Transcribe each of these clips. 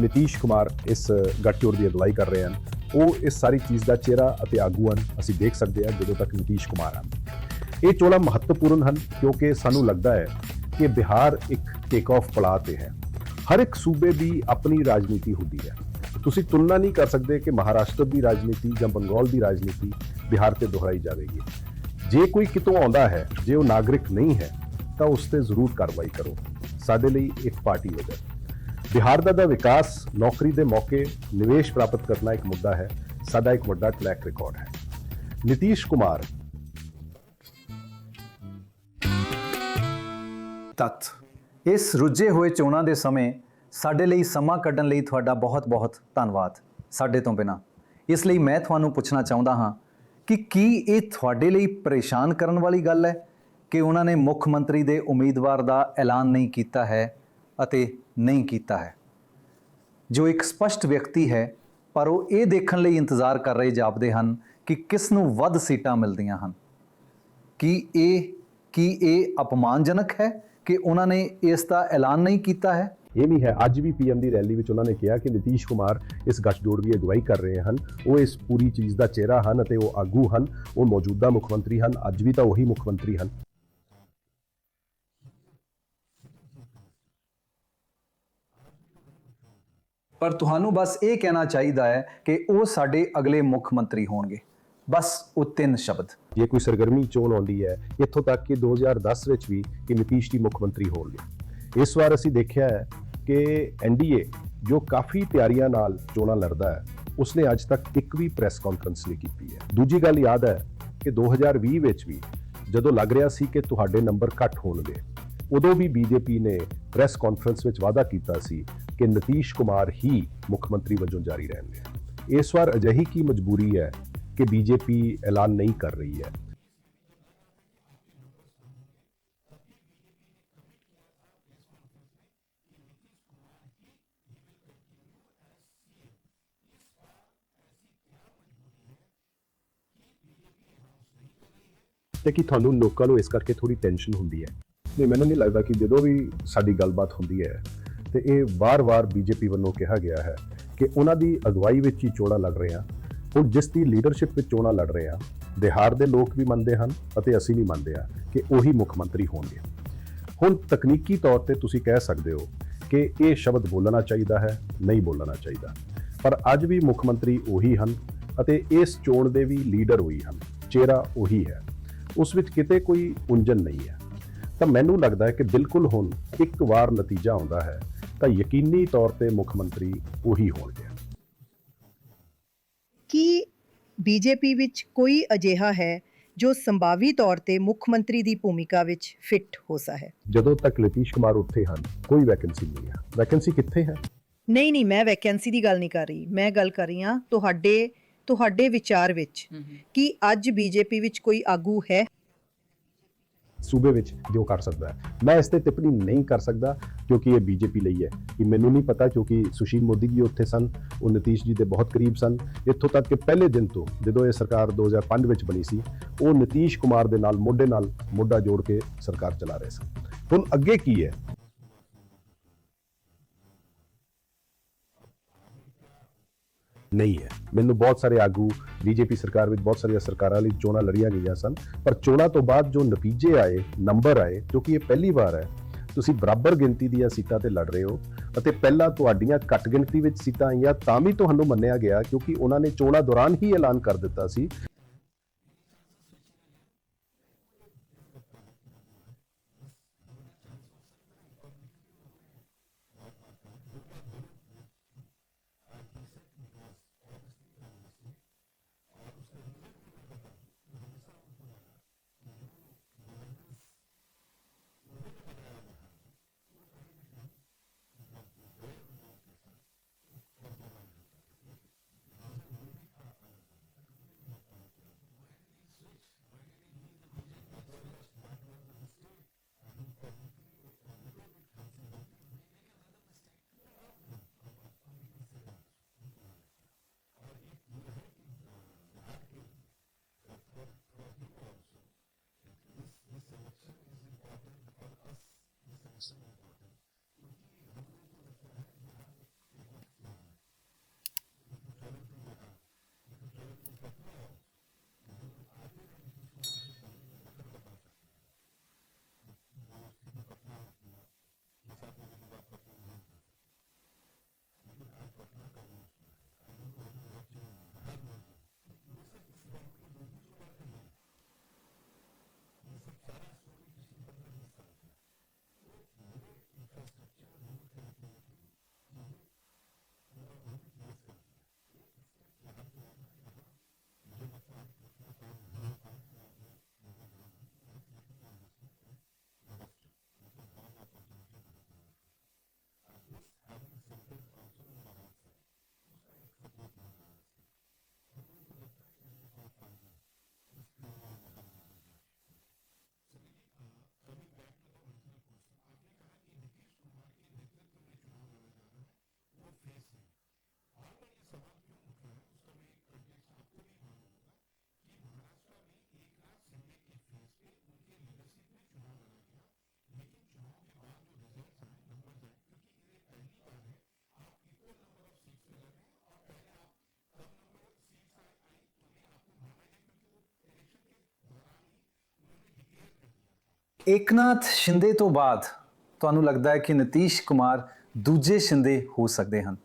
ਨਿਤੀਸ਼ ਕੁਮਾਰ ਇਸ ਗੱਠਜੋੜ ਦੀ ਅਗਵਾਈ ਕਰ ਰਹੇ ਹਨ। ਉਹ ਇਸ ਸਾਰੀ ਚੀਜ਼ ਦਾ ਚਿਹਰਾ ਅਤੇ ਆਗੂ ਹਨ। ਅਸੀਂ ਦੇਖ ਸਕਦੇ ਹਾਂ ਜਦੋਂ ਤੱਕ ਨਿਤੀਸ਼ ਕੁਮਾਰ ਹਨ। ਇਹ ਚੋਣਾਂ ਮਹੱਤਵਪੂਰਨ ਹਨ ਕਿਉਂਕਿ ਸਾਨੂੰ ਲੱਗਦਾ ਹੈ ਕਿ ਬਿਹਾਰ ਇੱਕ ਟੇਕ ਆਫ ਪੜਾਅ ਤੇ ਹੈ। ਹਰ ਇੱਕ ਸੂਬੇ ਦੀ ਆਪਣੀ ਰਾਜਨੀਤੀ ਹੁੰਦੀ ਹੈ। ਤੁਸੀਂ ਤੁਲਨਾ ਨਹੀਂ ਕਰ ਸਕਦੇ ਕਿ ਮਹਾਰਾਸ਼ਟਰ ਦੀ ਰਾਜਨੀਤੀ ਜਾਂ ਬੰਗਾਲ ਦੀ ਰਾਜਨੀਤੀ ਬਿਹਾਰ ਤੇ ਦੁਹਰਾਈ ਜਾਵੇਗੀ। ਜੇ ਕੋਈ ਕਿਤੋਂ ਆਉਂਦਾ ਹੈ, ਜੇ ਉਹ ਨਾਗਰਿਕ ਨਹੀਂ ਹੈ, ਤਾਂ ਉਸ ਤੇ ਜ਼ਰੂਰ ਕਾਰਵਾਈ ਕਰੋ। ਸਾਡੇ ਲਈ ਇੱਕ ਪਾਰਟੀ ਵਜ੍ਹਾ ਬਿਹਾਰ ਦਾ ਦਾ ਵਿਕਾਸ ਨੌਕਰੀ ਦੇ ਮੌਕੇ ਨਿਵੇਸ਼ ਪ੍ਰਾਪਤ ਕਰਨਾ ਇੱਕ ਮੁੱਦਾ ਹੈ। ਸਾਡਾ ਇੱਕ ਵੱਡਾ ਟਰੈਕ ਰਿਕਾਰਡ ਹੈ। ਨਿਤੀਸ਼ ਕੁਮਾਰ। ਤੱਤ ਇਸ ਰੁੱਝੇ ਹੋਏ ਚੋਣਾਂ ਦੇ ਸਮੇਂ ਸਾਡੇ ਲਈ ਸਮਾਂ ਕੱਢਣ ਲਈ ਤੁਹਾਡਾ ਬਹੁਤ-ਬਹੁਤ ਧੰਨਵਾਦ ਸਾਡੇ ਤੋਂ ਬਿਨਾ। ਇਸ ਲਈ ਮੈਂ ਤੁਹਾਨੂੰ ਪੁੱਛਣਾ ਚਾਹੁੰਦਾ ਹਾਂ ਕਿ ਕੀ ਇਹ ਤੁਹਾਡੇ ਲਈ ਪਰੇਸ਼ਾਨ ਕਰਨ ਵਾਲੀ ਗੱਲ ਹੈ ਕਿ ਉਹਨਾਂ ਨੇ ਮੁੱਖ ਮੰਤਰੀ ਦੇ ਉਮੀਦਵਾਰ ਦਾ ਐਲਾਨ ਨਹੀਂ ਕੀਤਾ ਹੈ? ਅਤੇ ਨਹੀਂ ਕੀਤਾ ਹੈ। ਜੋ ਇੱਕ ਸਪਸ਼ਟ ਵਿਅਕਤੀ ਹੈ, ਪਰ ਉਹ ਇਹ ਦੇਖਣ ਲਈ ਇੰਤਜ਼ਾਰ ਕਰ ਰਹੇ ਜਾਪਦੇ ਹਨ ਕਿ ਕਿਸ ਨੂੰ ਵੱਧ ਸੀਟਾਂ ਮਿਲਦੀਆਂ ਹਨ। ਕੀ ਇਹ ਕੀ ਇਹ ਅਪਮਾਨਜਨਕ ਹੈ ਕਿ ਉਹਨਾਂ ਨੇ ਇਸ ਦਾ ਐਲਾਨ ਨਹੀਂ ਕੀਤਾ ਹੈ? ਇਹ ਵੀ ਹੈ, ਅੱਜ ਵੀ ਪੀਐਮ ਦੀ ਰੈਲੀ ਵਿੱਚ ਉਹਨਾਂ ਨੇ ਕਿਹਾ ਕਿ ਨਿਤੀਸ਼ ਕੁਮਾਰ ਇਸ ਗੱਠਜੋੜ ਦੀ ਅਗਵਾਈ ਕਰ ਰਹੇ ਹਨ। ਉਹ ਇਸ ਪੂਰੀ ਚੀਜ਼ ਦਾ ਚਿਹਰਾ ਹਨ ਅਤੇ ਉਹ ਆਗੂ ਹਨ। ਉਹ ਮੌਜੂਦਾ ਮੁੱਖ ਮੰਤਰੀ ਹਨ। ਅੱਜ ਵੀ ਤਾਂ ਉਹੀ ਮੁੱਖ ਮੰਤਰੀ ਹਨ। ਪਰ ਤੁਹਾਨੂੰ ਬਸ ਇਹ ਕਹਿਣਾ ਚਾਹੀਦਾ ਹੈ ਕਿ ਉਹ ਸਾਡੇ ਅਗਲੇ ਮੁੱਖ ਮੰਤਰੀ ਹੋਣਗੇ। ਬਸ ਉਹ ਤਿੰਨ ਸ਼ਬਦ। ਜੇ ਕੋਈ ਸਰਗਰਮੀ ਚੋਣ ਆਉਂਦੀ ਹੈ, ਇੱਥੋਂ ਤੱਕ ਕਿ 2010 ਵਿੱਚ ਵੀ ਕਿ ਨਿਤੀਸ਼ ਜੀ ਮੁੱਖ ਮੰਤਰੀ ਹੋਣਗੇ। ਇਸ ਵਾਰ ਅਸੀਂ ਦੇਖਿਆ ਹੈ ਕਿ ਐਨਡੀਏ ਜੋ ਕਾਫੀ ਤਿਆਰੀਆਂ ਨਾਲ ਚੋਣਾਂ ਲੜਦਾ ਹੈ, ਉਸਨੇ ਅੱਜ ਤੱਕ ਇੱਕ ਵੀ ਪ੍ਰੈਸ ਕਾਨਫਰੰਸ ਨਹੀਂ ਕੀਤੀ ਹੈ। ਦੂਜੀ ਗੱਲ ਯਾਦ ਹੈ ਕਿ 2020 ਵਿੱਚ ਵੀ ਜਦੋਂ ਲੱਗ ਰਿਹਾ ਸੀ ਕਿ ਤੁਹਾਡੇ ਨੰਬਰ ਘੱਟ ਹੋਣਗੇ, ਉਦੋਂ ਵੀ ਬੀਜੇਪੀ ਨੇ ਪ੍ਰੈਸ ਕਾਨਫਰੰਸ ਵਿੱਚ ਵਾਅਦਾ ਕੀਤਾ ਸੀ ਕਿ ਨਤੀਸ਼ ਕੁਮਾਰ ਹੀ ਮੁੱਖ ਮੰਤਰੀ ਵਜੋਂ ਜਾਰੀ ਰਹਿਣਗੇ ਇਸ ਵਾਰ ਅਜਿਹੀ ਕੀ ਮਜਬੂਰੀ ਹੈ ਕਿ ਬੀਜੇਪੀ ਐਲਾਨ ਨਹੀਂ ਕਰ ਰਹੀ ਹੈ? ਤੇ ਕਿ ਤੁਹਾਨੂੰ ਲੋਕਾਂ ਨੂੰ ਇਸ ਕਰਕੇ ਥੋੜੀ ਟੈਨਸ਼ਨ ਹੁੰਦੀ ਹੈ? ਨਹੀਂ, ਮੈਨੂੰ ਨਹੀਂ ਲੱਗਦਾ ਕਿ ਜਦੋਂ ਵੀ ਸਾਡੀ ਗੱਲਬਾਤ ਹੁੰਦੀ ਹੈ ਤੇ ਇਹ ਵਾਰ-ਵਾਰ ਬੀਜੇਪੀ ਵੱਲੋਂ ਕਿਹਾ ਗਿਆ ਹੈ ਕਿ ਉਹਨਾਂ ਦੀ ਅਗਵਾਈ ਵਿੱਚ ਹੀ ਚੋਣਾਂ ਲੜ ਰਹੇ ਆ ਹੁਣ ਜਿਸ ਦੀ ਲੀਡਰਸ਼ਿਪ ਵਿੱਚ ਚੋਣਾਂ ਲੜ ਰਹੇ ਆ ਬਿਹਾਰ ਦੇ ਲੋਕ ਵੀ ਮੰਨਦੇ ਹਨ ਅਤੇ ਅਸੀਂ ਵੀ ਮੰਨਦੇ ਆ ਕਿ ਉਹੀ ਮੁੱਖ ਮੰਤਰੀ ਹੋਣਗੇ। ਹੁਣ ਤਕਨੀਕੀ ਤੌਰ ਤੇ ਤੁਸੀਂ ਕਹਿ ਸਕਦੇ ਹੋ ਕਿ ਇਹ ਸ਼ਬਦ ਬੋਲਣਾ ਚਾਹੀਦਾ ਹੈ, ਨਹੀਂ ਬੋਲਣਾ ਚਾਹੀਦਾ। ਪਰ ਅੱਜ ਵੀ ਮੁੱਖ ਮੰਤਰੀ ਉਹੀ ਹਨ ਅਤੇ ਇਸ ਚੋਣ ਦੇ ਵੀ ਲੀਡਰ ਉਹੀ ਹਨ, ਚਿਹਰਾ ਉਹੀ ਹੈ। ਉਸ ਵਿੱਚ ਕਿਤੇ ਕੋਈ ਉਲਝਣ ਨਹੀਂ ਹੈ। ਤਾਂ ਮੈਨੂੰ ਲੱਗਦਾ ਹੈ ਕਿ ਬਿਲਕੁਲ ਹੁਣ ਇੱਕ ਵਾਰ ਨਤੀਜਾ ਆਉਂਦਾ ਹੈ ਤਾਂ ਯਕੀਨੀ ਤੌਰ ਤੇ ਮੁੱਖ ਮੰਤਰੀ ਉਹੀ ਹੋਣਗੇ। ਕੀ ਬੀਜੇਪੀ ਵਿੱਚ ਕੋਈ ਅਜਿਹਾ ਹੈ ਜੋ ਸੰਭਾਵੀ ਤੌਰ ਤੇ ਮੁੱਖ ਮੰਤਰੀ ਦੀ ਭੂਮਿਕਾ ਵਿੱਚ ਫਿੱਟ ਹੋ ਸਕਦਾ ਹੈ ਜਦੋਂ ਤੱਕ ਲਤੀਸ਼ ਕੁਮਾਰ ਉੱਥੇ ਹਨ ਕੋਈ ਵੈਕੈਂਸੀ ਨਹੀਂ ਹੈ। ਵੈਕੈਂਸੀ ਕਿੱਥੇ ਹੈ? ਨਹੀਂ ਨਹੀਂ ਮੈਂ ਵੈਕੈਂਸੀ ਦੀ ਗੱਲ ਨਹੀਂ ਕਰ ਰਹੀ। ਮੈਂ ਗੱਲ ਕਰ ਰਹੀ ਹਾਂ ਤੁਹਾਡੇ ਤੁਹਾਡੇ ਵਿਚਾਰ ਵਿੱਚ ਕੀ ਅੱਜ ਬੀਜੇਪੀ ਵਿੱਚ ਕੋਈ ਆਗੂ ਹੈ? ਸੂਬੇ ਵਿੱਚ ਜੋ ਕਰ ਸਕਦਾ ਹੈ। ਮੈਂ ਇਸ ਤੇ ਟਿੱਪਣੀ ਨਹੀਂ ਕਰ ਸਕਦਾ, ਕਿਉਂਕਿ ਇਹ ਬੀਜੇਪੀ ਲਈ ਹੈ। ਕਿ ਮੈਨੂੰ ਨਹੀਂ ਪਤਾ, ਕਿਉਂਕਿ ਸੁਸ਼ੀਲ ਮੋਦੀ ਜੀ ਉੱਥੇ ਸਨ, ਉਹ ਨਤੀਸ਼ ਜੀ ਦੇ ਬਹੁਤ ਕਰੀਬ ਸਨ। ਇੱਥੋਂ ਤੱਕ ਕਿ ਪਹਿਲੇ ਦਿਨ ਤੋਂ ਜਦੋਂ ਇਹ ਸਰਕਾਰ 2005 ਵਿੱਚ ਬਣੀ ਸੀ, ਉਹ ਨਤੀਸ਼ ਕੁਮਾਰ ਦੇ ਨਾਲ, ਮੋਢੇ ਨਾਲ ਮੋਢਾ ਜੋੜ ਕੇ ਸਰਕਾਰ ਚਲਾ ਰਹੇ ਸਨ। ਹੁਣ ਅੱਗੇ ਕੀ ਹੈ? ਨਹੀਂ ਹੈ। ਮੈਨੂੰ ਬਹੁਤ ਸਾਰੇ ਆਗੂ ਬੀਜੇਪੀ ਸਰਕਾਰ ਵਿੱਚ ਬਹੁਤ ਸਾਰੀਆਂ ਸਰਕਾਰਾਂ ਲਈ ਚੋਣਾਂ ਲੜੀਆਂ ਗਈਆਂ ਸਨ, ਪਰ ਚੋਣਾਂ ਤੋਂ ਬਾਅਦ ਜੋ ਨਤੀਜੇ ਆਏ, ਨੰਬਰ ਆਏ ਕਿਉਂਕਿ ਇਹ ਪਹਿਲੀ ਵਾਰ ਹੈ, ਤੁਸੀਂ ਬਰਾਬਰ ਗਿਣਤੀ ਦੀਆਂ ਸੀਟਾਂ ਤੇ ਲੜ ਰਹੇ ਹੋ ਅਤੇ ਪਹਿਲਾਂ ਤੁਹਾਡੀਆਂ ਘੱਟ ਗਿਣਤੀ ਵਿੱਚ ਸੀਟਾਂ ਆਈਆਂ ਤਾਂ ਵੀ ਤੁਹਾਨੂੰ ਮੰਨਿਆ ਗਿਆ ਕਿਉਂਕਿ ਉਹਨਾਂ ਨੇ ਚੋਣਾਂ ਦੌਰਾਨ ਹੀ ਐਲਾਨ ਕਰ ਦਿੱਤਾ ਸੀ। ਏਕਨਾਥ ਸ਼ਿੰਦੇ ਤੋਂ ਬਾਅਦ ਤੁਹਾਨੂੰ ਲੱਗਦਾ ਹੈ ਕਿ ਨਤੀਸ਼ ਕੁਮਾਰ ਦੂਜੇ ਸ਼ਿੰਦੇ ਹੋ ਸਕਦੇ ਹਨ।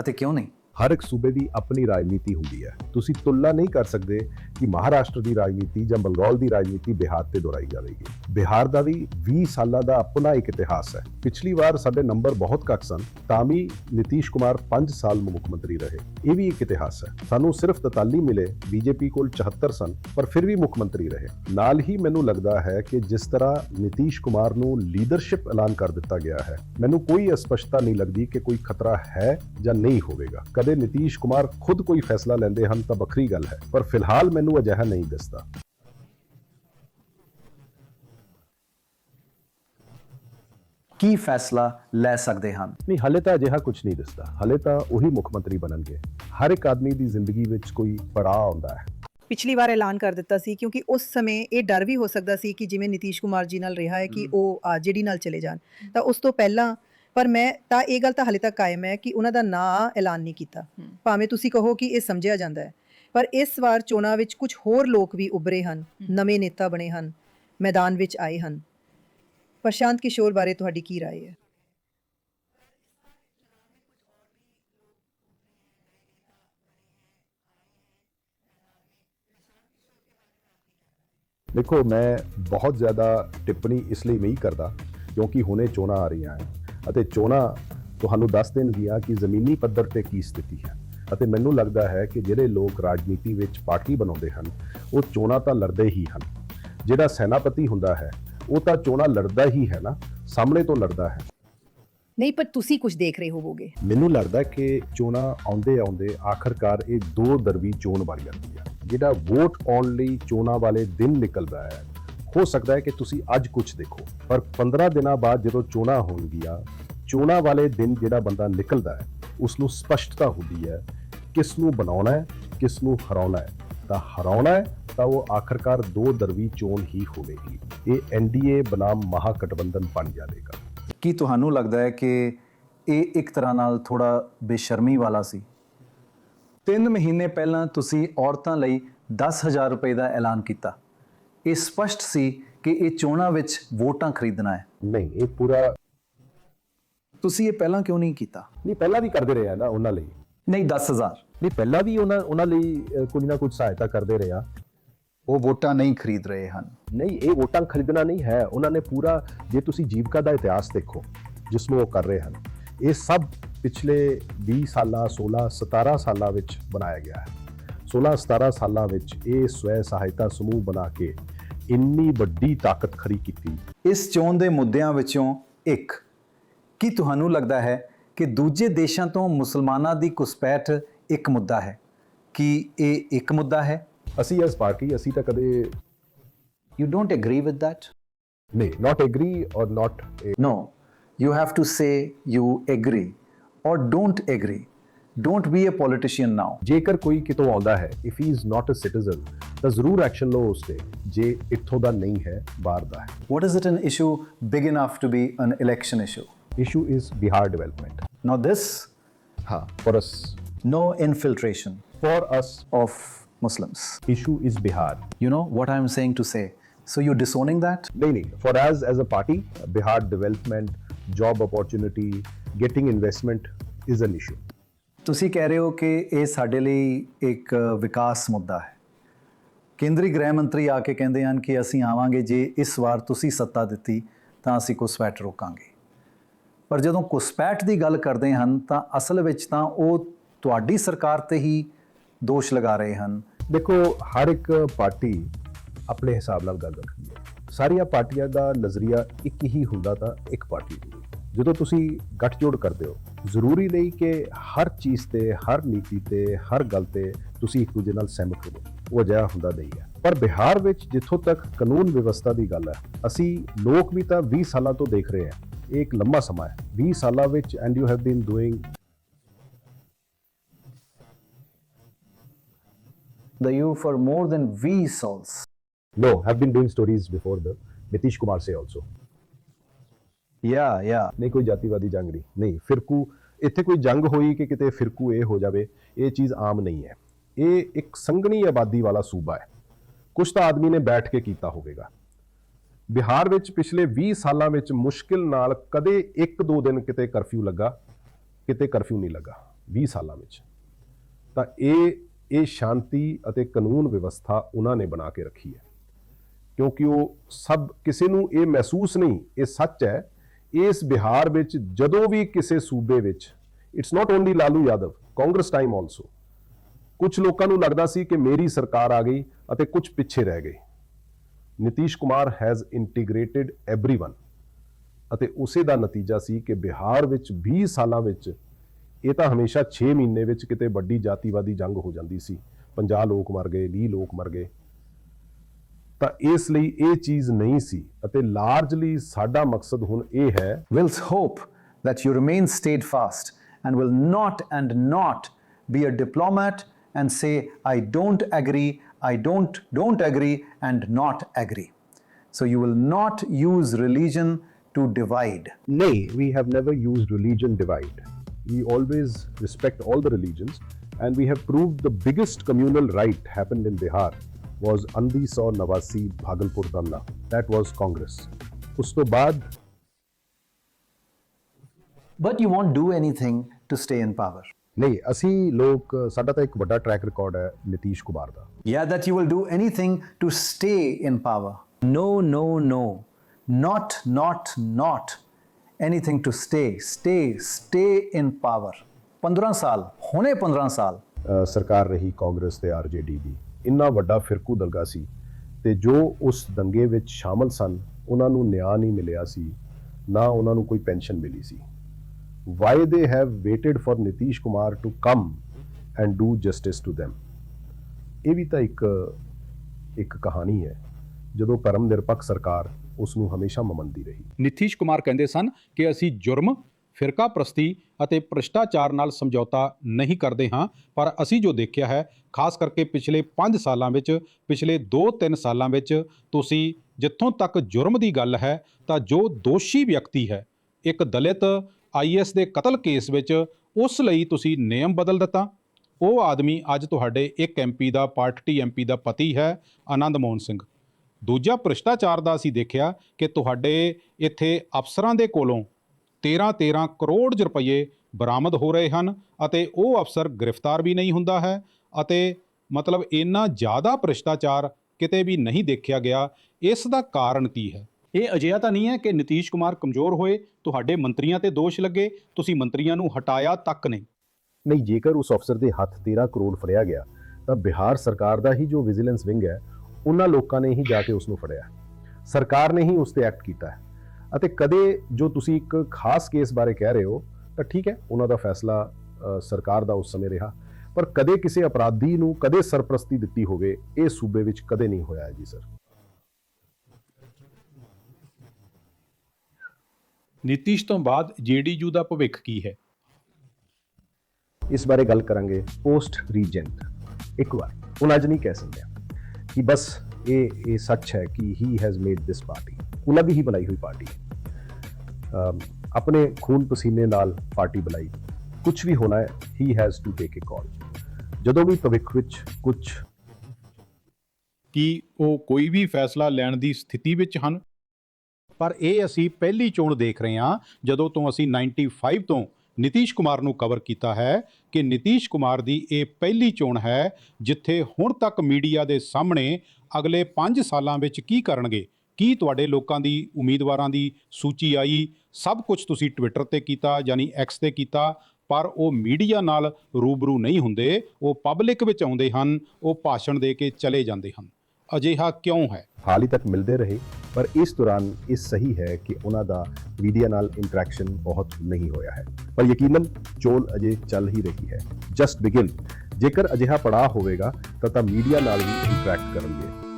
ਅਤੇ ਕਿਉਂ ਨਹੀਂ? ਹਰ ਇੱਕ ਸੂਬੇ ਦੀ ਆਪਣੀ ਰਾਜਨੀਤੀ ਹੁੰਦੀ ਹੈ। ਤੁਸੀਂ ਤੁਲਨਾ ਨਹੀਂ ਕਰ ਸਕਦੇ ਕਿ ਮਹਾਰਾਸ਼ਟਰ ਦੀ ਰਾਜਨੀਤੀ ਜਾਂ ਬੰਗਾਲ ਦੀ ਰਾਜਨੀਤੀ ਬਿਹਾਰ ਤੇ ਦੁਹਰਾਈ ਜਾਵੇਗੀ। ਬਿਹਾਰ ਦਾ ਵੀ 20 ਸਾਲਾਂ ਦਾ ਆਪਣਾ ਇੱਕ ਇਤਿਹਾਸ ਹੈ। ਪਿਛਲੀ ਵਾਰ ਸਾਡੇ ਨੰਬਰ ਬਹੁਤ ਘੱਟ ਸਨ, ਤਾਂ ਵੀ ਨਿਤੀਸ਼ ਕੁਮਾਰ 5 ਸਾਲ ਮੁੱਖ ਮੰਤਰੀ ਰਹੇ। ਇਹ ਵੀ ਇੱਕ ਇਤਿਹਾਸ ਹੈ। ਸਾਨੂੰ ਸਿਰਫ 43 ਮਿਲੇ, ਬੀਜੇਪੀ ਕੋਲ 74 ਸਨ, ਪਰ ਫਿਰ ਵੀ ਮੁੱਖ ਮੰਤਰੀ ਰਹੇ। ਨਾਲ ਹੀ ਮੈਨੂੰ ਲੱਗਦਾ ਹੈ ਕਿ ਜਿਸ ਤਰ੍ਹਾਂ ਨਿਤੀਸ਼ ਕੁਮਾਰ ਨੂੰ ਲੀਡਰਸ਼ਿਪ ਐਲਾਨ ਕਰ ਦਿੱਤਾ ਗਿਆ ਹੈ, ਮੈਨੂੰ ਕੋਈ ਅਸਪਸ਼ਟਤਾ ਨਹੀਂ ਲੱਗਦੀ ਕਿ ਕੋਈ ਖਤਰਾ ਹੈ ਜਾਂ ਨਹੀਂ ਹੋਵੇਗਾ। ਕਦੇ ਨਿਤੀਸ਼ ਕੁਮਾਰ ਖੁਦ ਕੋਈ ਫੈਸਲਾ ਲੈਂਦੇ ਹਨ ਤਾਂ ਵੱਖਰੀ ਗੱਲ ਹੈ ਪਰ ਫਿਲਹਾਲ ਮੈਨੂੰ ਅਜਿਹਾ ਨਹੀਂ ਦਿਸਦਾ। ਕੀ ਫੈਸਲਾ ਲੈ ਸਕਦੇ ਹਨ? ਨਹੀਂ ਹਲੇ ਤਾਂ ਅਜਿਹਾ ਕੁਝ ਨਹੀਂ ਦਿਸਦਾ। ਹਲੇ ਤਾਂ ਉਹੀ ਮੁੱਖ ਮੰਤਰੀ ਬਣਨਗੇ। ਹਰ ਇੱਕ ਆਦਮੀ ਦੀ ਜ਼ਿੰਦਗੀ ਵਿੱਚ ਕੋਈ ਪੜਾਅ ਆਉਂਦਾ ਹੈ। ਪਿਛਲੀ ਵਾਰ ਐਲਾਨ ਕਰ ਦਿੱਤਾ ਸੀ ਕਿਉਂਕਿ ਉਸ ਸਮੇਂ ਇਹ ਡਰ ਵੀ ਹੋ ਸਕਦਾ ਸੀ ਕਿ ਜਿਵੇਂ ਨਿਤੀਸ਼ ਕੁਮਾਰ ਜੀ ਨਾਲ ਰਿਹਾ ਹੈ ਕਿ ਉਹ ਆਰਜੇਡੀ ਨਾਲ ਚਲੇ ਜਾਣ। ਤਾਂ ਉਸ ਤੋਂ ਪਹਿਲਾਂ ਪਰ ਮੈਂ ਤਾਂ ਇਹ ਗੱਲ ਤਾਂ ਹਾਲੇ ਤੱਕ ਕਾਇਮ ਹੈ ਕਿ ਉਹਨਾਂ ਦਾ ਨਾਂ ਐਲਾਨ ਨਹੀਂ ਕੀਤਾ ਭਾਵੇਂ ਤੁਸੀਂ ਕਹੋ ਕਿ ਇਹ ਸਮਝਿਆ ਜਾਂਦਾ ਹੈ ਪਰ ਇਸ ਵਾਰ ਚੋਣਾਂ ਵਿੱਚ ਕੁਝ ਹੋਰ ਲੋਕ ਵੀ ਉੱਭਰੇ ਹਨ ਨਵੇਂ ਨੇਤਾ ਬਣੇ ਹਨ ਮੈਦਾਨ ਵਿੱਚ ਆਏ ਹਨ ਪ੍ਰਸ਼ਾਂਤ ਕਿਸ਼ੋਰ ਬਾਰੇ ਤੁਹਾਡੀ ਕੀ رائے ਹੈ ਦੇਖੋ ਮੈਂ ਬਹੁਤ ਜ਼ਿਆਦਾ ਟਿੱਪਣੀ ਇਸ ਲਈ ਨਹੀਂ ਕਰਦਾ ਕਿਉਂਕਿ ਹੁਣੇ ਚੋਣਾਂ ਆ ਰਹੀਆਂ ਹਨ ਅਤੇ ਚੋਣਾਂ ਤੁਹਾਨੂੰ ਦੱਸ ਦੇਣਗੀਆਂ ਕਿ ਜ਼ਮੀਨੀ ਪੱਧਰ ਤੇ ਕੀ ਸਥਿਤੀ ਹੈ। ਅਤੇ ਮੈਨੂੰ ਲੱਗਦਾ ਹੈ ਕਿ ਜਿਹੜੇ ਲੋਕ ਰਾਜਨੀਤੀ ਵਿੱਚ ਪਾਰਟੀ ਬਣਾਉਂਦੇ ਹਨ ਉਹ ਚੋਣਾਂ ਤਾਂ ਲੜਦੇ ਹੀ ਹਨ। ਜਿਹੜਾ ਸੈਨਾਪਤੀ ਹੁੰਦਾ ਹੈ ਉਹ ਤਾਂ ਚੋਣਾਂ ਲੜਦਾ ਹੀ ਹੈ ਨਾ ਸਾਹਮਣੇ ਤੋਂ ਲੜਦਾ ਹੈ। ਨਹੀਂ ਪਰ ਤੁਸੀਂ ਕੁਝ ਦੇਖ ਰਹੇ ਹੋਵੋਗੇ। ਮੈਨੂੰ ਲੱਗਦਾ ਕਿ ਚੋਣਾਂ ਆਉਂਦੇ ਆਉਂਦੇ ਆਖਰਕਾਰ ਇਹ ਦੋ ਦਰਵੀ ਚੋਣ ਬਣ ਜਾਂਦੀ ਹੈ ਜਿਹੜਾ ਵੋਟ ਪਾਉਣ ਲਈ ਚੋਣਾਂ ਵਾਲੇ ਦਿਨ ਨਿਕਲਦਾ ਹੈ ਹੋ ਸਕਦਾ ਹੈ ਕਿ ਤੁਸੀਂ ਅੱਜ ਕੁਝ ਦੇਖੋ। ਪਰ 15 ਦਿਨਾਂ ਬਾਅਦ ਜਦੋਂ ਚੋਣਾਂ ਹੋਣਗੀਆਂ, ਚੋਣਾਂ ਵਾਲੇ ਦਿਨ ਜਿਹੜਾ ਬੰਦਾ ਨਿਕਲਦਾ ਹੈ ਉਸ ਨੂੰ ਸਪਸ਼ਟਤਾ ਹੁੰਦੀ ਹੈ ਕਿਸ ਨੂੰ ਬਣਾਉਣਾ ਹੈ ਕਿਸ ਨੂੰ ਹਰਾਉਣਾ ਹੈ। ਤਾਂ ਹਰਾਉਣਾ ਹੈ, ਤਾਂ ਉਹ ਆਖਰਕਾਰ ਦੋ ਦਰਵੀ ਚੋਣ ਹੀ ਹੋਵੇਗੀ। ਇਹ ਐਨਡੀਏ ਬਨਾਮ ਮਹਾਗਠਬੰਧਨ ਬਣ ਜਾਵੇਗਾ। ਕੀ ਤੁਹਾਨੂੰ ਲੱਗਦਾ ਹੈ ਕਿ ਇਹ ਇੱਕ ਤਰ੍ਹਾਂ ਨਾਲ ਥੋੜਾ ਬੇਸ਼ਰਮੀ ਵਾਲਾ ਸੀ? 3 ਮਹੀਨੇ ਪਹਿਲਾਂ ਤੁਸੀਂ ਔਰਤਾਂ ਲਈ 10000 ਰੁਪਏ ਦਾ ਐਲਾਨ ਕੀਤਾ। ਇਹ ਸਪਸ਼ਟ ਸੀ ਕਿ ਇਹ ਚੋਣਾਂ ਵਿੱਚ ਵੋਟਾਂ ਖਰੀਦਣਾ ਹੈ। ਨਹੀਂ ਇਹ ਪੂਰਾ ਤੁਸੀਂ ਇਹ ਪਹਿਲਾਂ ਕਿਉਂ ਨਹੀਂ ਕੀਤਾ? ਨਹੀਂ ਪਹਿਲਾਂ ਵੀ ਕਰਦੇ ਰਹੇ ਆ ਨਾ ਉਹਨਾਂ ਲਈ। ਨਹੀਂ 10000 ਨਹੀਂ ਪਹਿਲਾਂ ਵੀ ਉਹਨਾਂ ਉਹਨਾਂ ਲਈ ਅ, ਕੁਝ ਨਾ ਕੁਝ ਸਹਾਇਤਾ ਕਰਦੇ ਰਹੇ ਆ। ਉਹ ਵੋਟਾਂ ਨਹੀਂ ਖਰੀਦ ਰਹੇ ਹਨ। ਨਹੀਂ ਇਹ ਵੋਟਾਂ ਖਰੀਦਣਾ ਨਹੀਂ ਹੈ। ਉਹਨਾਂ ਨੇ ਪੂਰਾ ਜੇ ਤੁਸੀਂ ਜੀਵਕਾ ਦਾ ਇਤਿਹਾਸ ਦੇਖੋ ਜਿਸ ਨੂੰ ਉਹ ਕਰ ਰਹੇ ਹਨ ਇਹ ਸਭ ਪਿਛਲੇ 20 ਸਾਲਾਂ 16 17 ਸਾਲਾਂ ਵਿੱਚ ਬਣਾਇਆ ਗਿਆ ਹੈ। 16 17 ਸਾਲਾਂ ਵਿੱਚ ਇਹ ਸਵੈ ਸਹਾਇਤਾ ਸਮੂਹ ਬਣਾ ਕੇ ਇੰਨੀ ਵੱਡੀ ਤਾਕਤ ਖੜੀ ਕੀਤੀ। ਇਸ ਚੋਣ ਦੇ ਮੁੱਦਿਆਂ ਵਿੱਚੋਂ ਇੱਕ ਕੀ ਤੁਹਾਨੂੰ ਲੱਗਦਾ ਹੈ ਕਿ ਦੂਜੇ ਦੇਸ਼ਾਂ ਤੋਂ ਮੁਸਲਮਾਨਾਂ ਦੀ ਘੁਸਪੈਠ ਇੱਕ ਮੁੱਦਾ ਹੈ? ਕੀ ਇਹ ਇੱਕ ਮੁੱਦਾ ਹੈ? ਅਸੀਂ ਐਸ ਪਾਰਟੀ ਅਸੀਂ ਤਾਂ ਕਦੇ you don't agree with that? ਨਹੀਂ not agree or not No, you have to say you agree or don't agree. Don't be a politician now ਜੇਕਰ ਕੋਈ ਕਿਤੋਂ ਆਉਂਦਾ ਹੈ if he is not a citizen ਤਾਂ ਜ਼ਰੂਰ ਐਕਸ਼ਨ ਲਓ ਉਸ ਤੇ ਜੇ ਇੱਥੋਂ ਦਾ ਨਹੀਂ ਹੈ ਬਾਹਰ ਦਾ ਹੈ what is it an issue big enough to be an election issue issue is Bihar development now this ਹਾਂ for us no infiltration for us. of muslims. Issue is bihar. You know what i am saying to say? So you're disowning that? no for us as a party bihar development job opportunity getting investment is an issue. ਤੁਸੀਂ ਕਹਿ ਰਹੇ ਹੋ ਕਿ ਇਹ ਸਾਡੇ ਲਈ ਇੱਕ ਵਿਕਾਸ ਮੁੱਦਾ ਹੈ। ਕੇਂਦਰੀ ਗ੍ਰਹਿ ਮੰਤਰੀ ਆ ਕੇ ਕਹਿੰਦੇ ਹਨ ਕਿ ਅਸੀਂ ਆਵਾਂਗੇ, ਜੇ ਇਸ ਵਾਰ ਤੁਸੀਂ ਸੱਤਾ ਦਿੱਤੀ, ਤਾਂ ਅਸੀਂ ਘੁਸਪੈਠ ਰੋਕਾਂਗੇ। ਪਰ ਜਦੋਂ ਘੁਸਪੈਠ ਦੀ ਗੱਲ ਕਰਦੇ ਹਨ, ਤਾਂ ਅਸਲ ਵਿੱਚ ਤਾਂ ਉਹ ਤੁਹਾਡੀ ਸਰਕਾਰ ਤੇ ਹੀ ਦੋਸ਼ ਲਗਾ ਰਹੇ ਹਨ। ਦੇਖੋ, ਹਰ ਇੱਕ ਪਾਰਟੀ ਆਪਣੇ ਹਿਸਾਬ ਨਾਲ ਗੱਲ ਰੱਖਦੀ ਹੈ। ਸਾਰੀਆਂ ਪਾਰਟੀਆਂ ਦਾ ਨਜ਼ਰੀਆ ਇੱਕ ਹੀ ਹੁੰਦਾ ਤਾਂ ਇੱਕ ਪਾਰਟੀ ਜਦੋਂ ਤੁਸੀਂ ਗੱਠਜੋੜ ਕਰਦੇ ਹੋ ਜ਼ਰੂਰੀ ਨਹੀਂ ਕਿ ਹਰ ਚੀਜ਼ ਤੇ ਹਰ ਨੀਤੀ ਤੇ ਹਰ ਗੱਲ ਤੇ ਤੁਸੀਂ ਇੱਕ ਦੂਜੇ ਨਾਲ ਸਹਿਮਤ ਹੋਵੋ। ਉਹ ਅਜਿਹਾ ਹੁੰਦਾ ਨਹੀਂ ਹੈ। ਪਰ ਬਿਹਾਰ ਵਿੱਚ ਜਿੱਥੋਂ ਤੱਕ ਕਾਨੂੰਨ ਵਿਵਸਥਾ ਦੀ ਗੱਲ ਹੈ ਅਸੀਂ ਲੋਕ ਵੀ ਤਾਂ 20 ਸਾਲਾਂ ਤੋਂ ਦੇਖ ਰਹੇ ਹਾਂ। ਇਹ ਇੱਕ ਲੰਮਾ ਸਮਾਂ ਹੈ। 20 ਸਾਲਾਂ ਵਿੱਚ and you have been doing the you for more than we souls no have been doing stories before the Nitish Kumar say also yeah yeah. ਨਹੀਂ, ਕੋਈ ਜਾਤੀਵਾਦੀ ਜੰਗ ਨਹੀਂ। ਨਹੀਂ, ਫਿਰਕੂ, ਇੱਥੇ ਕੋਈ ਜੰਗ ਹੋਈ ਕਿ ਕਿਤੇ ਫਿਰਕੂ ਇਹ ਹੋ ਜਾਵੇ, ਇਹ ਚੀਜ਼ ਆਮ ਨਹੀਂ ਹੈ। ਇਹ ਇੱਕ ਸੰਘਣੀ ਆਬਾਦੀ ਵਾਲਾ ਸੂਬਾ ਹੈ। ਕੁਝ ਤਾਂ ਆਦਮੀ ਨੇ ਬੈਠ ਕੇ ਕੀਤਾ ਹੋਵੇਗਾ। ਬਿਹਾਰ ਵਿੱਚ ਪਿਛਲੇ 20 ਸਾਲਾਂ ਵਿੱਚ ਮੁਸ਼ਕਿਲ ਨਾਲ ਕਦੇ ਇੱਕ ਦੋ ਦਿਨ ਕਿਤੇ ਕਰਫਿਊ ਲੱਗਾ, ਕਿਤੇ ਕਰਫਿਊ ਨਹੀਂ ਲੱਗਾ 20 ਸਾਲਾਂ ਵਿੱਚ। ਤਾਂ ਇਹ ਇਹ ਸ਼ਾਂਤੀ ਅਤੇ ਕਾਨੂੰਨ ਵਿਵਸਥਾ ਉਹਨਾਂ ਨੇ ਬਣਾ ਕੇ ਰੱਖੀ ਹੈ। ਕਿਉਂਕਿ ਉਹ ਸਭ ਕਿਸੇ ਨੂੰ ਇਹ ਮਹਿਸੂਸ ਨਹੀਂ, ਇਹ ਸੱਚ ਹੈ ਇਸ ਬਿਹਾਰ ਵਿੱਚ ਜਦੋਂ ਵੀ ਕਿਸੇ ਸੂਬੇ ਵਿੱਚ it's not only Lalu Yadav Congress time also ਕੁਝ ਲੋਕਾਂ ਨੂੰ ਲੱਗਦਾ ਸੀ ਕਿ ਮੇਰੀ ਸਰਕਾਰ ਆ ਗਈ ਅਤੇ ਕੁਝ ਪਿੱਛੇ ਰਹਿ ਗਏ Nitish Kumar has integrated everyone ਅਤੇ ਉਸੇ ਦਾ ਨਤੀਜਾ ਸੀ ਕਿ ਬਿਹਾਰ ਵਿੱਚ 20 ਸਾਲਾਂ ਵਿੱਚ ਇਹ ਤਾਂ ਹਮੇਸ਼ਾ 6 ਮਹੀਨੇ ਵਿੱਚ ਕਿਤੇ ਵੱਡੀ ਜਾਤੀਵਾਦੀ ਜੰਗ ਹੋ ਜਾਂਦੀ ਸੀ 50 ਲੋਕ ਮਰ ਗਏ 20 ਲੋਕ ਮਰ ਗਏ ਤਾਂ ਇਸ ਲਈ ਇਹ ਚੀਜ਼ ਨਹੀਂ ਸੀ ਅਤੇ ਲਾਰਜਲੀ ਸਾਡਾ ਮਕਸਦ ਹੁਣ ਇਹ ਹੈ Will's hope that you remain steadfast and will not and not be a diplomat and say, I don't agree, I don't, don't agree, and not agree. So you will not use religion to divide. Nay, we have never used religion divide. We always respect all the religions, and we have proved the biggest communal right happened in Bihar was Andi Saw Nawasi Bhagalpur Damna. That was Congress. ਉਸ ਤੋਂ ਬਾਅਦ But you won't do anything to stay in power. ਨਹੀਂ ਅਸੀਂ ਲੋਕ ਸਾਡਾ ਤਾਂ ਇੱਕ ਵੱਡਾ ਟਰੈਕ ਰਿਕਾਰਡ ਹੈ ਨਿਤੀਸ਼ ਕੁਮਾਰ ਦਾ Yeah, that you will do anything to stay in power. No, no, no. Not, not, not. Anything to stay. Stay, stay in power. 15 ਸਾਲ ਹੁਣੇ 15 ਸਾਲ ਅ, ਸਰਕਾਰ ਰਹੀ ਕਾਂਗਰਸ ਤੇ ਆਰਜੇਡੀ ਦੀ ਇੰਨਾ ਵੱਡਾ ਫਿਰਕੂ ਦਲਗਾ ਸੀ ਤੇ ਜੋ ਉਸ ਦੰਗੇ ਵਿੱਚ ਸ਼ਾਮਲ ਸਨ, ਉਹਨਾਂ ਨੂੰ ਨਿਆਂ ਨਹੀਂ ਮਿਲਿਆ ਸੀ, ਨਾ ਉਹਨਾਂ ਨੂੰ ਕੋਈ ਪੈਨਸ਼ਨ ਮਿਲੀ ਸੀ। Why they have waited for Nitish Kumar to come and do justice to them ਇਹ ਵੀ ਤਾਂ ਇੱਕ ਇੱਕ ਕਹਾਣੀ ਹੈ, ਜਦੋਂ ਪਰਮ ਨਿਰਪੱਖ ਸਰਕਾਰ ਉਸ ਨੂੰ ਹਮੇਸ਼ਾ ਮੰਨਦੀ ਰਹੀ। ਨਿਤੀਸ਼ ਕੁਮਾਰ ਕਹਿੰਦੇ ਸਨ ਕਿ ਅਸੀਂ ਜੁਰਮ ਫਿਰਕਾ, ਪ੍ਰਸਤੀ ਅਤੇ ਭ੍ਰਿਸ਼ਟਾਚਾਰ ਨਾਲ ਸਮਝੌਤਾ ਨਹੀਂ ਕਰਦੇ ਹਾਂ। ਪਰ ਅਸੀਂ ਜੋ ਦੇਖਿਆ ਹੈ, ਖਾਸ ਕਰਕੇ ਪਿਛਲੇ 5 ਸਾਲਾਂ ਵਿੱਚ, ਪਿਛਲੇ 2-3 ਸਾਲਾਂ ਵਿੱਚ ਤੁਸੀਂ ਜਿੱਥੋਂ ਤੱਕ ਜੁਰਮ ਦੀ ਗੱਲ ਹੈ, ਤਾਂ ਜੋ ਦੋਸ਼ੀ ਵਿਅਕਤੀ ਹੈ, ਇੱਕ ਦਲਿਤ ਆਈਐਸ ਦੇ ਕਤਲ ਕੇਸ ਵਿੱਚ, ਉਸ ਲਈ ਤੁਸੀਂ ਨਿਯਮ ਬਦਲ ਦਿੱਤਾ। ਉਹ ਆਦਮੀ ਅੱਜ ਤੁਹਾਡੇ ਇੱਕ ਐਮਪੀ ਦਾ ਪਾਰਟੀ ਐਮਪੀ ਦਾ ਪਤੀ ਹੈ, ਆਨੰਦ ਮੋਹਨ ਸਿੰਘ। ਦੂਜਾ ਭ੍ਰਿਸ਼ਟਾਚਾਰ ਦਾ ਅਸੀਂ ਦੇਖਿਆ ਕਿ ਤੁਹਾਡੇ ਇੱਥੇ ਅਫਸਰਾਂ ਦੇ ਕੋਲੋਂ 13-13 ਕਰੋੜ ਰੁਪਏ ਬਰਾਮਦ ਹੋ ਰਹੇ ਹਨ ਅਤੇ ਉਹ ਅਫਸਰ ਗ੍ਰਿਫਤਾਰ ਵੀ ਨਹੀਂ ਹੁੰਦਾ ਹੈ ਅਤੇ ਮਤਲਬ ਇੰਨਾ ਜ਼ਿਆਦਾ ਭ੍ਰਿਸ਼ਟਾਚਾਰ ਕਿਤੇ ਵੀ ਨਹੀਂ ਦੇਖਿਆ ਗਿਆ, ਇਸ ਦਾ ਕਾਰਨ ਕੀ ਹੈ? ਇਹ ਅਜਿਹਾ ਤਾਂ ਨਹੀਂ ਹੈ ਕਿ ਨਤੀਸ਼ ਕੁਮਾਰ ਕਮਜ਼ੋਰ ਹੋਏ, ਤੁਹਾਡੇ ਮੰਤਰੀਆਂ ਤੇ ਦੋਸ਼ ਲੱਗੇ, ਤੁਸੀਂ ਮੰਤਰੀਆਂ ਨੂੰ ਹਟਾਇਆ ਤੱਕ ਨਹੀਂ। ਨਹੀਂ, ਜੇਕਰ ਉਸ ਅਫਸਰ ਦੇ ਹੱਥ 13 ਕਰੋੜ ਫੜਿਆ ਗਿਆ, ਤਾਂ ਬਿਹਾਰ ਸਰਕਾਰ ਦਾ ਹੀ ਜੋ ਵਿਜੀਲੈਂਸ ਵਿੰਗ ਹੈ, ਉਹਨਾਂ ਲੋਕਾਂ ਨੇ ਹੀ ਜਾ ਕੇ ਉਸ ਨੂੰ ਫੜਿਆ। ਸਰਕਾਰ ਨੇ ਹੀ ਉਸ ਤੇ ਐਕਟ ਕੀਤਾ ਹੈ। ਅਤੇ ਕਦੇ ਜੋ ਤੁਸੀਂ ਇੱਕ ਖਾਸ ਕੇਸ ਬਾਰੇ ਕਹਿ ਰਹੇ ਹੋ ਤਾਂ ਠੀਕ ਹੈ ਉਹਨਾਂ ਦਾ ਫੈਸਲਾ ਸਰਕਾਰ ਦਾ ਉਸ ਸਮੇਂ ਰਿਹਾ। ਪਰ ਕਦੇ ਕਿਸੇ ਅਪਰਾਧੀ ਨੂੰ ਕਦੇ ਸਰਪ੍ਰਸਤੀ ਦਿੱਤੀ ਹੋਵੇ ਇਹ ਸੂਬੇ ਵਿੱਚ ਕਦੇ ਨਹੀਂ ਹੋਇਆ ਹੈ ਜੀ ਸਰ। ਨਿਤੀਸ਼ ਤੋਂ ਬਾਅਦ ਜੇਡੀਯੂ ਦਾ ਭਵਿੱਖ ਕੀ ਹੈ? ਇਸ ਬਾਰੇ ਗੱਲ ਕਰਾਂਗੇ ਪੋਸਟ ਰੀਜੈਂਟ। ਇੱਕ ਵਾਰ ਹੁਣ ਅੱਜ ਨਹੀਂ ਕਹਿ ਸਕਦੇ। ਕਿ ਬਸ ਇਹ ਇਹ ਸੱਚ ਹੈ ਕਿ he has made this party ਉਹਨਾਂ ਦੀ ਹੀ ਬਣਾਈ ਹੋਈ ਪਾਰਟੀ। ਆਪਣੇ ਖੂਨ ਪਸੀਨੇ ਨਾਲ ਪਾਰਟੀ ਬਣਾਈ। ਕੁਝ ਵੀ ਹੋਣਾ ਹੈ ਹੀ ਹੈਜ਼ ਟੂ ਟੇਕ ਅ ਕਾਲ ਜਦੋਂ ਵੀ ਭਵਿੱਖ ਵਿੱਚ ਕੁਝ ਕਿ ਉਹ ਕੋਈ ਵੀ ਫੈਸਲਾ ਲੈਣ ਦੀ ਸਥਿਤੀ ਵਿੱਚ ਹਨ? ਪਰ ਇਹ ਅਸੀਂ ਪਹਿਲੀ ਚੋਣ ਦੇਖ ਰਹੇ ਹਾਂ, ਜਦੋਂ ਤੋਂ ਅਸੀਂ 95 ਤੋਂ ਨਿਤੀਸ਼ ਕੁਮਾਰ ਨੂੰ ਕਵਰ ਕੀਤਾ ਹੈ ਕਿ ਨਿਤੀਸ਼ ਕੁਮਾਰ ਦੀ ਇਹ ਪਹਿਲੀ ਚੋਣ ਹੈ, ਜਿੱਥੇ ਹੁਣ ਤੱਕ ਮੀਡੀਆ ਦੇ ਸਾਹਮਣੇ ਅਗਲੇ 5 ਸਾਲਾਂ ਵਿੱਚ ਕੀ ਕਰਨਗੇ। ਕੀ ਤੁਹਾਡੇ ਲੋਕਾਂ ਦੀ ਉਮੀਦਵਾਰਾਂ ਦੀ ਸੂਚੀ ਆਈ? ਸਭ ਕੁਝ ਤੁਸੀਂ ਟਵਿੱਟਰ ਤੇ ਕੀਤਾ, ਯਾਨੀ ਐਕਸ ਤੇ ਕੀਤਾ, ਪਰ ਉਹ ਮੀਡੀਆ ਨਾਲ ਰੂਬਰੂ ਨਹੀਂ ਹੁੰਦੇ। ਉਹ ਪਬਲਿਕ ਵਿੱਚ ਆਉਂਦੇ ਹਨ, ਉਹ ਭਾਸ਼ਣ ਦੇ ਕੇ ਚਲੇ ਜਾਂਦੇ ਹਨ। ਅਜਿਹਾ ਕਿਉਂ ਹੈ? ਹਾਲ ਤੱਕ ਮਿਲਦੇ ਰਹੇ, ਪਰ ਇਸ ਦੌਰਾਨ ਇਹ ਸਹੀ ਹੈ ਕਿ ਉਹਨਾਂ ਦਾ ਮੀਡੀਆ ਨਾਲ ਇੰਟਰੈਕਸ਼ਨ ਬਹੁਤ ਨਹੀਂ ਹੋਇਆ ਹੈ। ਪਰ ਯਕੀਨਨ ਚੋਣ ਅਜੇ ਚੱਲ ਹੀ ਰਹੀ ਹੈ। ਜਸਟ ਬਿਗਿਨ ਜੇਕਰ ਅਜਿਹਾ ਪੜਾਅ ਹੋਵੇਗਾ, ਤਾਂ ਤਾਂ ਮੀਡੀਆ ਨਾਲ ਵੀ ਇੰਟਰੈਕਟ ਕਰਨਗੇ।